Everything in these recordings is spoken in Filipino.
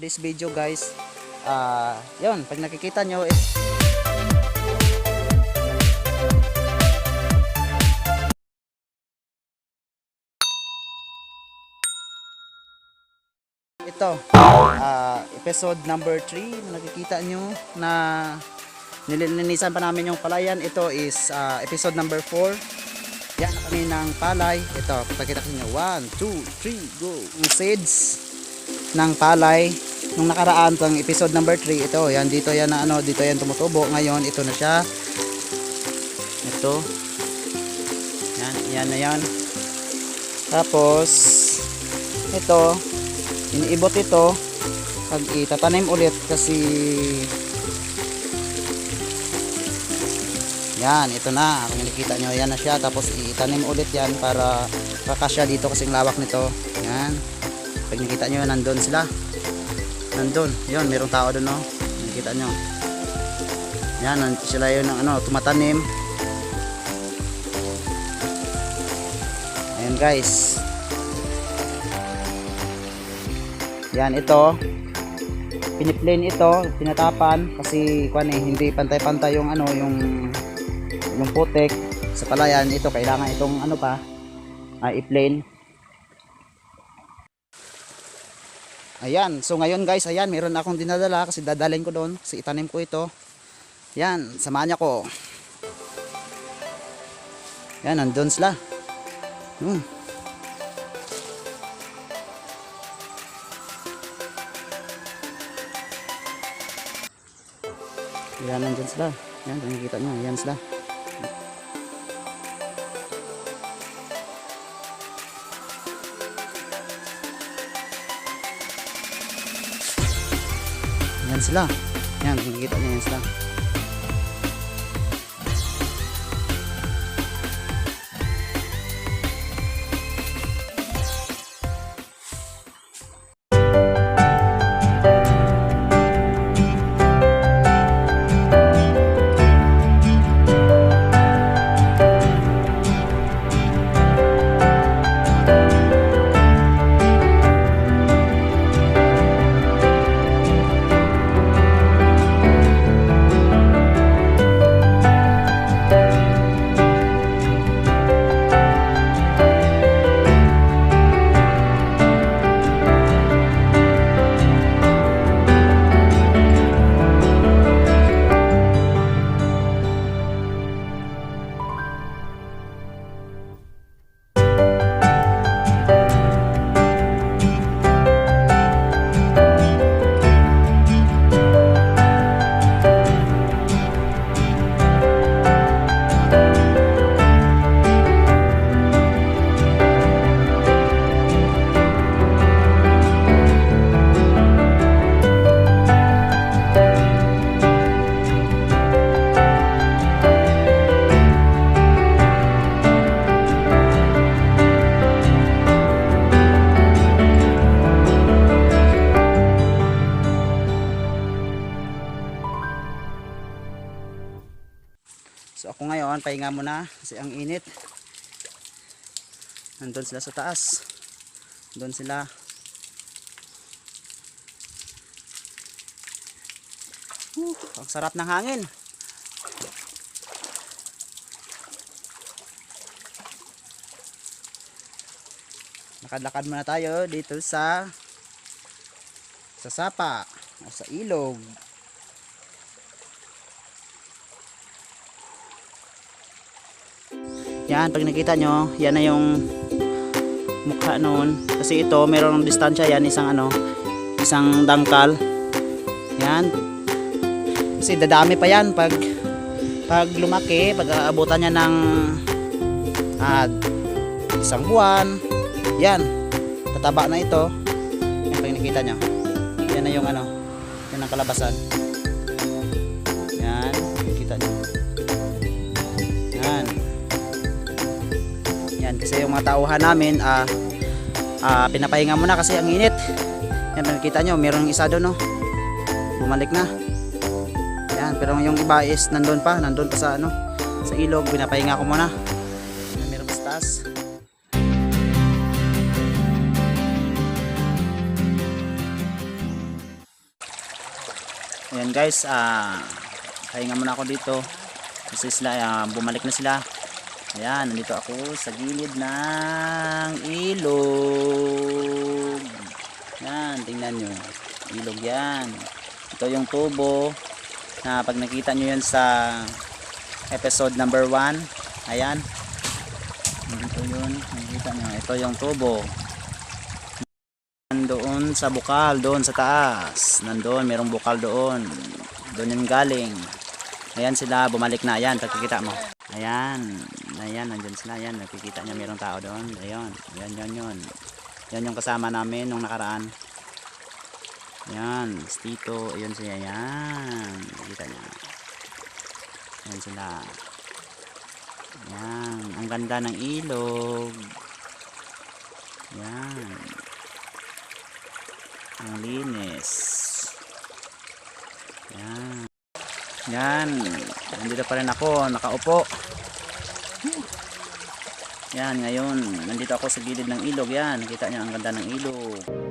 this video guys. Ah yun pag nakikita nyo is ito ah episode number 3 na nakikita nyo na nililinisan pa namin yung palayan. Ito is ah, episode number 4 yan kami ng palay. Ito papakita ko sa inyo. 1, 2, 3, go! Yung seeds ng palay. Nung nakaraan tong episode number 3 ito yan dito yan na ano dito yan tumutubo. Ngayon ito na siya. Ito. Yan yan na yan. Tapos ito iniibot ito. Pag itatanim ulit kasi yan ito na. Kung nakikita nyo yan na siya. Tapos itanim ulit yan para kakasya dito kasing lawak nito. Yan pag nakita nyo nandun sila. Nandun. Yun merong tao doon no? Nakikita nyo. Yan sila yun ang ano tumatanim. Ayan guys. Yan ito. Piniplane ito tinatapan kasi kwan eh, hindi pantay-pantay yung ano yung yung putek sa palayan ito kailangan itong ano pa ay i-plane Ayan, so ngayon guys, ayan, meron akong dinadala kasi dadalhin ko doon kasi itanim ko ito. Yan, samahan niya ko. Yan, nandun sila. Hmm. Yan, nandun sila. Yan, nakikita nyo, yan sila. Sila. Yan, nakikita nyo yan sila. Ako ngayon, pahinga muna kasi ang init. Nandun sila sa taas. Doon sila. Uh, ang sarap ng hangin. Lakad-lakad muna tayo dito sa sa sapa o sa ilog. Yan, pag nakita nyo, yan na yung mukha noon. Kasi ito, mayroong distansya yan, isang ano, isang dangkal. Yan. Kasi dadami pa yan pag pag lumaki, pag aabutan niya ng ah, isang buwan. Yan. Tataba na ito. Yan, pag nakita nyo. Yan na yung ano, yan ang kalabasan. Yan, nakita nyo. Yan. Yan kasi yung mga tauhan namin ah ah, pinapahinga muna kasi ang init. Yan nakita nyo, meron isa doon no. Bumalik na. Yan, pero yung iba is nandun pa, nandun pa sa ano, sa ilog, pinapahinga ko muna. Yan, meron pa. Ayan guys, ah pahinga muna ako dito. Kasi sila, ah, bumalik na sila. Ayan, nandito ako sa gilid ng ilog. Yan, tingnan nyo. Ilog yan. Ito yung tubo na pag nakita nyo yan sa episode number 1. Ayan. Ito yun. Nakikita nyo. Ito yung tubo. Nandoon sa bukal, doon sa taas. Nandoon, merong bukal doon. Doon yung galing. Ayan sila, bumalik na. Ayan, pagkikita mo. Ayan. Ayan, nandyan sila. Ayan, nakikita niya merong tao doon. Ayan, ayan, yun, yun. Yan yung kasama namin nung nakaraan. Ayan, Tito. Ayun siya. Ayan. Nakikita niya. Ayan sila. Ayan. Ang ganda ng ilog. Ayan. Ang linis. Yan. Yan. Nandito pa rin ako. Nakaupo. Yan. Ngayon. Nandito ako sa gilid ng ilog. Yan. Nakita niyo ang ganda ng ilog.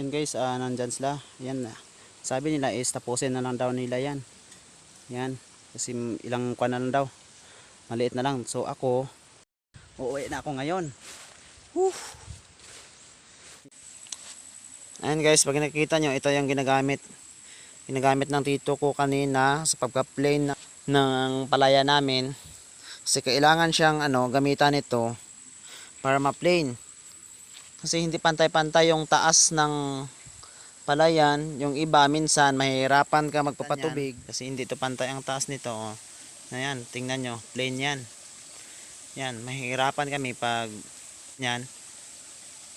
Yan guys, ah nandyan sila. Yan. ah. Sabi nila is tapusin na lang daw nila yan. Yan. Kasi ilang kwan na lang daw. Maliit na lang. So ako, uuwi na ako ngayon. Whew. Ayan guys, pag nakikita nyo, ito yung ginagamit. Ginagamit ng tito ko kanina sa pagka-plane ng palaya namin. Kasi kailangan siyang ano, gamitan ito para ma-plane. Kasi hindi pantay-pantay yung taas ng palayan. Yung iba minsan mahirapan ka magpapatubig kasi hindi to pantay ang taas nito. Oh. Ayan, tingnan nyo, plain yan. Yan, mahirapan kami pag yan.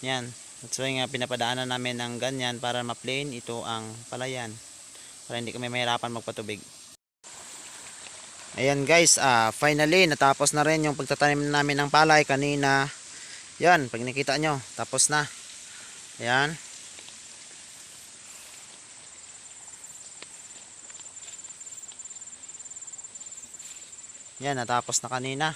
Yan. That's why nga pinapadaanan namin ng ganyan para ma-plain ito ang palayan. Para hindi kami mahirapan magpatubig. Ayan guys, ah finally natapos na rin yung pagtatanim namin ng palay kanina. Yan, pag nakita nyo, tapos na. Ayan. Yan, natapos na kanina.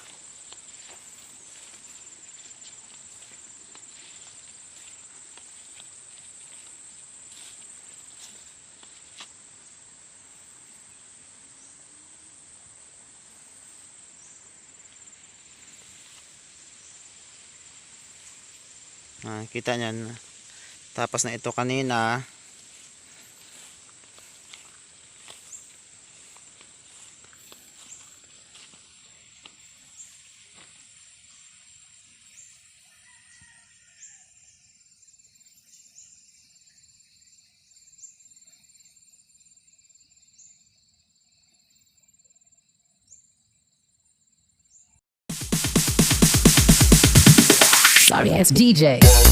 Ah, kita niyan. Tapos na ito kanina. Sorry ass DJ.